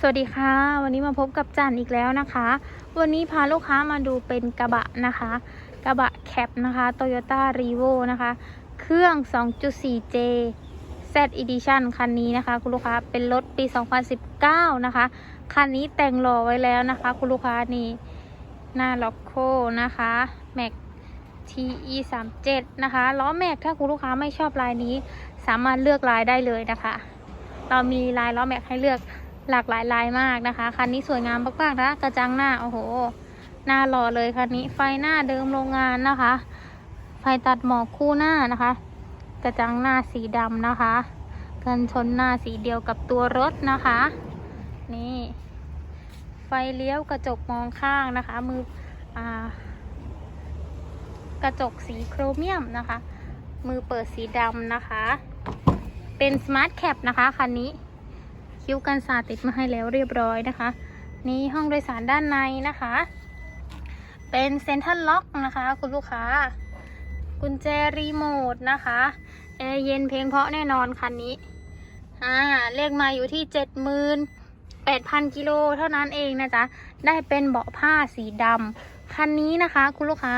สวัสดีค่ะ วันนี้มาพบกับจันอีกแล้วนะคะ วันนี้พาลูกค้ามาดูเป็นกระบะนะคะ กระบะแคปนะคะ Toyota r e v o นะคะ เครื่อง 2.4J Z Edition คันนี้นะคะ คุณลูกค้าเป็นรถปี 2019 นะคะ คันนี้แต่งหล่อไว้แล้วนะคะ คุณลูกค้านี่ หน้าล็อกโคนะคะแม็ก TE 3 7นะคะล้อแม็กถ้าคุณลูกค้าไม่ชอบลายนี้ สามารถเลือกลายได้เลยนะคะ เรามีลายล้อแม็กให้เลือก หลากหลายลายมากนะคะ คันนี้สวยงามมากๆนะกระจังหน้าโอ้โหหน้าหล่อเลยคันนี้ไฟหน้าเดิมโรงงานนะคะ ไฟตัดหมอกคู่หน้านะคะ กระจังหน้าสีดำนะคะกันชนหน้าสีเดียวกับตัวรถนะคะ นี่ ไฟเลี้ยวกระจกมองข้างนะคะ มืออ่ากระจกสีโครเมียมนะคะ มือเปิดสีดำนะคะ เป็นสมาร์ทแคปนะคะคันนี้ คิ้วกันสาดติดมาให้แล้วเรียบร้อยนะคะ นี่ห้องโดยสารด้านในนะคะ เป็นเซ็นทรัลล็อกนะคะ คุณลูกค้า กุญแจรีโมทนะคะแอร์เย็นเพลงเพราะแน่นอนคันนี้อ่าเลขมาอยู่ที่เจ็ดหมื่นแปดพันกิโลเท่านั้นเองนะจ๊ะ ได้เป็นเบาะผ้าสีดำคันนี้นะคะ คุณลูกค้า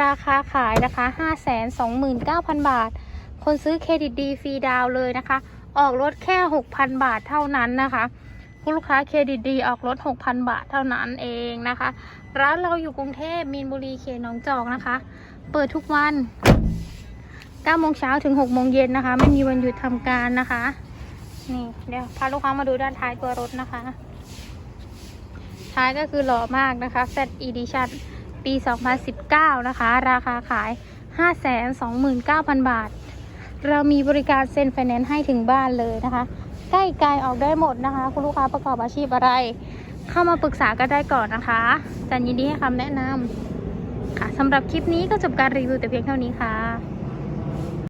ราคาขายนะคะห้าแสนสองหมื่นเก้าพันบาท คนซื้อเครดิตดีฟรีดาวเลยนะคะ ออกรถแค่หกพันบาทเท่านั้นนะคะคุณลูกค้าเครดิตดีออกรถหกพันบาทเท่านั้นเองนะคะ ร้านเราอยู่กรุงเทพมีนบุรีเขตหนองจอกนะคะ เปิดทุกวัน9โมงเช้าถึง6โมงเย็นนะคะ ไม่มีวันหยุดทำการนะคะ นี่เดี๋ยวพาลูกค้ามาดูด้านท้ายตัวรถนะคะ ท้ายก็คือหล่อมากนะคะ Z Edition ปี 2019 นะคะ ราคาขาย 529,000 บาท เรามีบริการเซ็นไฟแนนซ์ให้ถึงบ้านเลยนะคะ ใกล้ไกลออกได้หมดนะคะ คุณลูกค้าประกอบอาชีพอะไร เข้ามาปรึกษาก็ได้ก่อนนะคะจันยินดีให้คำแนะนำค่ะสำหรับคลิปนี้ก็จบการรีวิวแต่เพียงเท่านี้ค่ะ